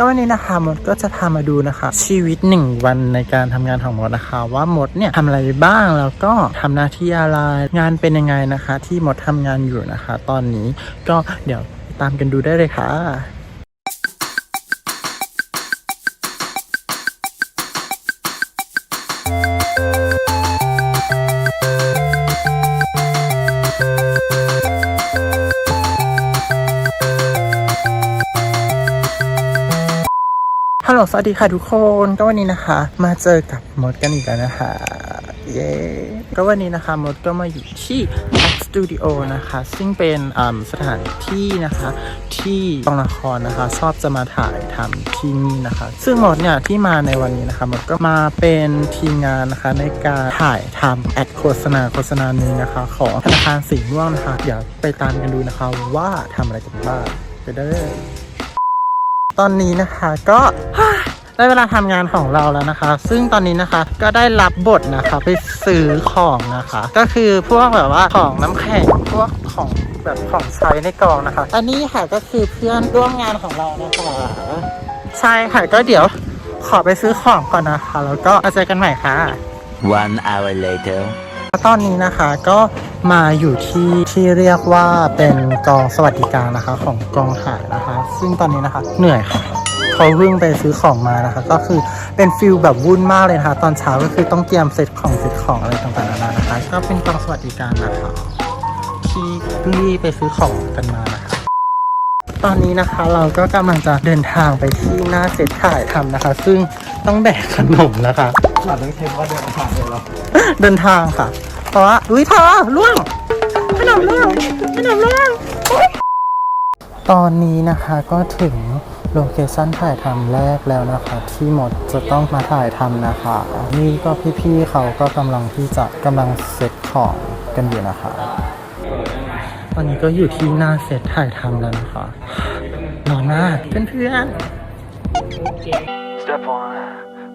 ก็วันนี้นะคะมดก็จะพามาดูนะคะ ชีวิตหนึ่งวันในการทำงานของมดนะคะ ว่ามดเนี่ยทำอะไรบ้างแล้วก็ทำหน้าที่อะไรงานเป็นยังไงนะคะ ที่มดทำงานอยู่นะคะ ตอนนี้ก็เดี๋ยวตามกันดูได้เลยค่ะ ลโหลสวัสดีค่ะทุกคนก็วันนี้นะคะ มาเจอกับมดกันอีกแล้วนะคะ เย้ก็วันนี้นะคะมดก็มาอยู่ที่ X Studio นะคะ ซึ่งเป็นสถานที่นะคะ ที่กองละครนะคะ ชอบจะมาถ่ายทำที่นี่นะคะ ซึ่งมดเนี่ยที่มาในวันนี้นะคะมดก็มาเป็นทีมงานนะคะในการถ่ายทำแอดโฆษณาโฆษณาหนึ่งนะคะ ของธนาคารสีม่วงนะคะเดี๋ยวไปตามกันดูนะคะว่าทำอะไรกันบ้างไปเด้อ ตอนนี้นะคะก็ได้เวลาทำงานของเราแล้วนะคะ ซึ่งตอนนี้นะคะก็ได้รับบทนะคะไปซื้อของนะคะ ก็คือพวกแบบว่าของน้ำแข็งพวกของแบบของใช้ในกองนะคะอันนี้ค่ะก็คือเพื่อนร่วมงานของเรานะคะใช่ค่ะก็เดี๋ยวขอไปซื้อของก่อนนะคะ แล้วก็เจอกันใหม่ค่ะ One hour later. ตอนนี้นะคะก็มาอยู่ที่ที่เรียกว่าเป็นกองสวัสดิการนะคะ ของกองถ่ายนะคะ ซึ่งตอนนี้นะคะเหนื่อยค่ะเขาเพิ่งไปซื้อของมานะคะ ก็คือเป็นฟิลแบบวุ่นมากเลยนะคะ ตอนเช้าก็คือต้องเตรียมเซตของเซตของอะไรต่างๆนานานะคะ ก็เป็นกองสวัสดิการนะคะ ที่เพิ่งรีบไปซื้อของกันมานะคะตอนนี้นะคะเราก็กำลังจะเดินทางไปที่หน้าเซตถ่ายทำนะคะ ซึ่งต้องแบกขนมนะคะ หลังต้งเทปว่าเดินผ่านเลยเหรอเดินทางค่ะ เพราะว่าอุ้ยเธอล่วงขนมล่วงขนมล่วงตอนนี้นะคะก็ถึงโลเคชั่นถ่ายทำแรกแล้วนะคะ ที่หมดจะต้องมาถ่ายทำนะคะ นี่ก็พี่ๆเขาก็กำลังที่จะกำลังเซตของกันอยู่นะคะ ตอนนี้ก็อยู่ที่หน้าเซตถ่ายทำแล้วนะคะร้อนมากเพื่อนๆ Step one,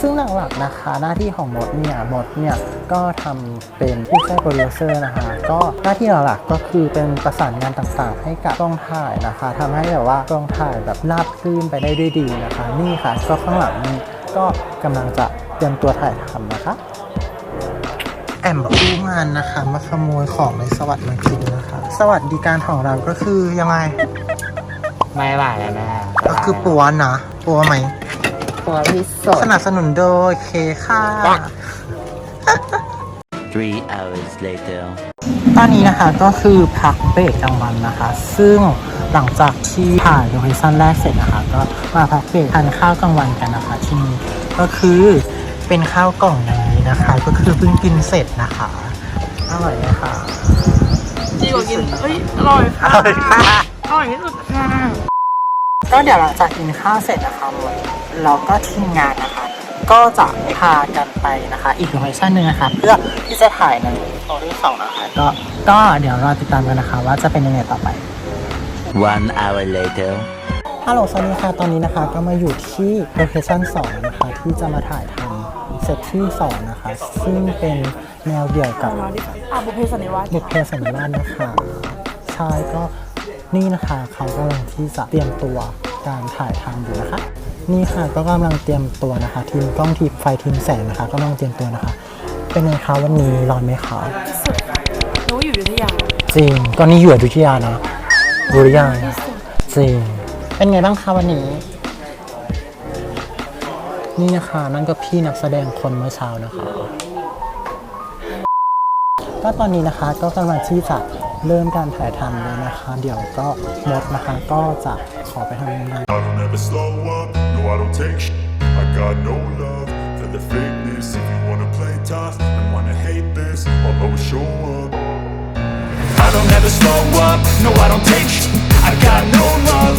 ซึ่งหลักๆนะคะหน้าที่ของมดเนี่ยมดเนี่ยก็ทำเป็นผู้ช่วยโปรดิวเซอร์นะคะ ก็หน้าที่หลักๆก็คือเป็นประสานงานต่างๆ ให้กับกล้องถ่ายนะคะทำให้แบบว่ากล้องถ่ายแบบราบรื่นไปได้ด้วยดีนะคะ นี่ค่ะก็ข้างหลังนี่ก็กำลังจะเตรียมตัวถ่ายทำนะคะ แอมอู้งานนะคะ มาขโมยของในสวัสดิ์มากินนะคะ สวัสดิการของเราก็คือยังไงไม่ไหวแล้วแม่ก็คือปัวนะปัวไหม ตัวที่สดสนับสนุนโดยเคค่ะ Three hours later. ตอนนี้นะคะก็คือพักเบรกกลางวันนะคะ ซึ่งหลังจากที่ถ่ายโลเคชั่นแรกเสร็จนะคะ ก็มาพักเบรกทานข้าวกลางวันกันนะคะ ที่นี่ก็คือเป็นข้าวกล่องอย่างนี้นะคะ ก็คือเพิ่งกินเสร็จนะคะอร่อยไหมคะจดีกว่ากินเอ้ยอร่อยค่ะอร่อยค่ะอร่อยที่สุดค่ะ ก็เดี๋ยวหลังจากกินข้าวเสร็จนะคะหมดเราก็ทีมงานนะคะ ก็จะพากันไปนะคะ อีกโลเคชั่นหนึ่งนะคะเพื่อที่จะถ่ายในโซนที่สองนะคะก็ก็เดี๋ยวเราติดตามกันนะคะ ว่าจะเป็นยังไงต่อไป One hour later. ฮัลโหลสวัสดีค่ะตอนนี้นะคะ ก็มาอยู่ที่โลเคชั่น2นะคะ ที่จะมาถ่ายทำเซตที่2นะคะ ซึ่งเป็นแนวเดี่ยวกับอะบุพเพสันนิวาสบุพเพสันนิวาสนะคะใช่ก็ นี่นะคะเขากำลังที่จะเตรียมตัวการถ่ายทำอยู่นะคะ นี่ค่ะก็กำลังเตรียมตัวนะคะทีมกล้องทีมไฟทีมแสงนะคะก็กำลังเตรียมตัวนะคะ เป็นไงคะวันนี้ร้อนไหมคะหนูอยู่อยุธยาจริงตอนนี้อยู่อยุธยานะรู้หรือยังจริงเป็นไงบ้างคะวันนี้ นี่นะคะนั่นก็พี่นักแสดงคนเมื่อเช้านะคะ ก็ตอนนี้นะคะก็กำลังที่จะ เริ่มการถ่ายทำเลยนะคะ เดี๋ยวก็มดนะคะก็จะขอไปทำงาน I don't ever slow up, no I don't take sh- I got no love for the fakeness If you wanna play tough and wanna hate this I'll always show up I don't ever slow up, no I don't take sh- I got no love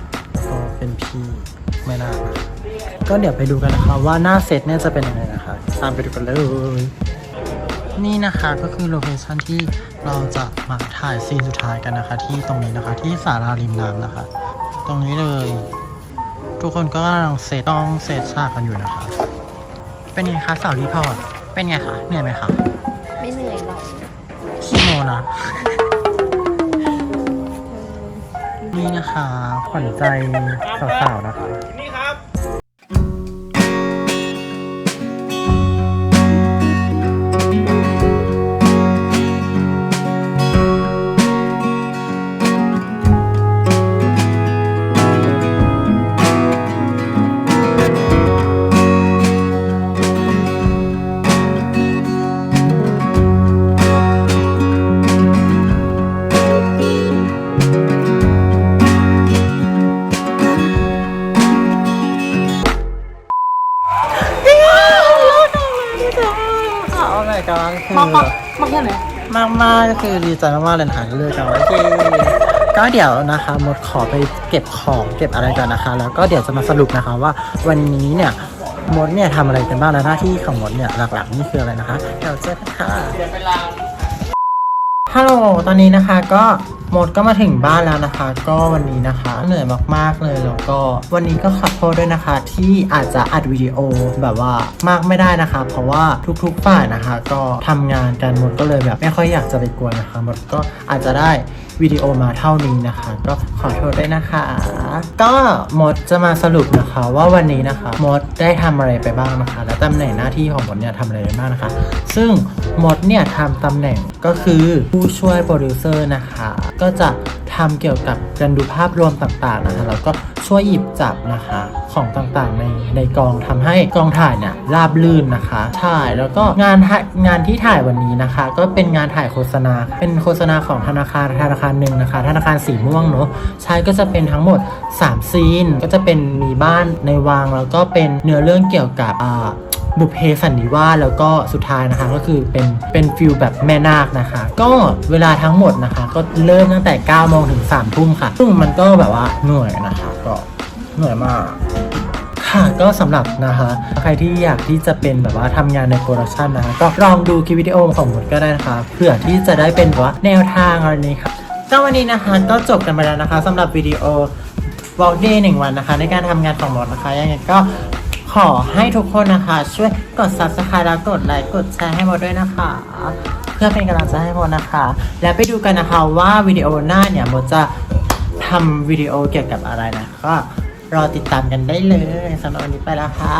เป็นพี่ไม่น่านะคะก็เดี๋ยวไปดูกันนะคะว่าหน้าเซตเนี่ยจะเป็นยังไงนะคะ ตามไปดูกันเลย นี่นะคะก็คือโลเคชั่นที่เราจะมาถ่ายซีนสุดท้ายกันนะคะ ที่ตรงนี้นะคะที่ศาลาริมน้ำนะคะ ตรงนี้เลย ทุกคนก็กำลังเซตต้องเซตฉากกันอยู่นะคะ เป็นไงคะสาวรีพอร์ตเป็นไงคะเหนื่อยไหมคะไม่เหนื่อยหรอกขี้โมนะ นี่นะคะ ขวัญใจสาวๆนะคะค่ะ มากมากกแค่ไหนมากมากๆก็คือดีใจมากๆเลยนะคะเลือกกันโอเคก็เดี๋ยวนะคะมดขอไปเก็บของเก็บอะไรกันนะคะ แล้วก็เดี๋ยวจะมาสรุปนะคะว่าวันนี้เนี่ยมดเนี่ยทำอะไรกันบ้างและหน้าที่ของมดเนี่ยหลักๆนี่คืออะไรนะคะเดี๋ยวเจอกันค่ะ ฮัลโหล ตอนนี้นะคะก็หมดก็มาถึงบ้านแล้วนะคะ ก็วันนี้นะคะเหนื่อยมากๆเลยแล้วก็วันนี้ก็ขอโทษด้วยนะคะ ที่อาจจะอัดวิดีโอแบบว่ามากไม่ได้นะคะ เพราะว่าทุกๆฝ่ายนะคะ ก็ทำงานกันหมดก็เลยแบบไม่ค่อยอยากจะไปกวนนะคะหมดก็อาจจะได้ วิดีโอมาเท่านี้นะคะ ก็ขอโทษด้วยนะคะ ก็มดจะมาสรุปนะคะว่าวันนี้นะคะมดได้ทำอะไรไปบ้างนะคะ และตำแหน่งหน้าที่ของมดเนี่ยทำอะไรไปบ้างนะคะ ซึ่งมดเนี่ยทำตำแหน่งก็คือผู้ช่วยโปรดิวเซอร์นะคะ ก็จะทำเกี่ยวกับการดูภาพรวมต่างๆนะคะแล้วก็ช่วยหยิบจับนะคะของต่างๆในในกองทำให้กองถ่ายเนี่ยราบลื่นนะคะถ่ายแล้วก็งานถ่งานที่ถ่ายวันนี้นะคะ ก็เป็นงานถ่ายโฆษณา เป็นโฆษณาของธนาคารธนาคารหนึ่งนะคะธนาคารสีม่วงเนาะใช่ก็จะเป็นทั้งหมด 3 ซีน ก็จะเป็นมีบ้านในวังแล้วก็เป็นเนื้อเรื่องเกี่ยวกับอ่าบุพเพสันนิวาสแล้วก็สุดท้ายนะคะก็คือเป็นเป็นฟิลแบบแม่นาคนะคะ ก็เวลาทั้งหมดนะคะ ก็เริ่มตั้งแต่9โมงถึง3ทุ่มค่ะ ซึ่งมันก็แบบว่าเหนื่อยนะคะ ก็เหนื่อยมากค่ะก็สำหรับนะคะ ใครที่อยากที่จะเป็นแบบว่าทำงานในโปรดักชันนะคะก็ลองดูคลิปวิดีโอของหมดก็ได้นะคะเผื่อที่จะได้เป็นแบบว่าแนวทางอะไรนี้ค่ะ ก็วันนี้นะคะก็จบกันไปแล้วนะคะสำหรับวิดีโอวอล์กเดย์หนึ่งวันนะคะ ในการทำงานของหมดนะคะยังไงก็ขอให้ทุกคนนะคะ ช่วยกด subscribe แล้วกดไลค์กดแชร์ให้หมดด้วยนะคะ เพื่อเป็นกำลังใจให้หมดนะคะ แล้วไปดูกันนะคะว่าวิดีโอหน้าเนี่ยหมดจะทำวิดีโอเกี่ยวกับอะไรนะก็รอติดตามกันได้เลยสำหรับวันนี้ไปแล้วค่ะ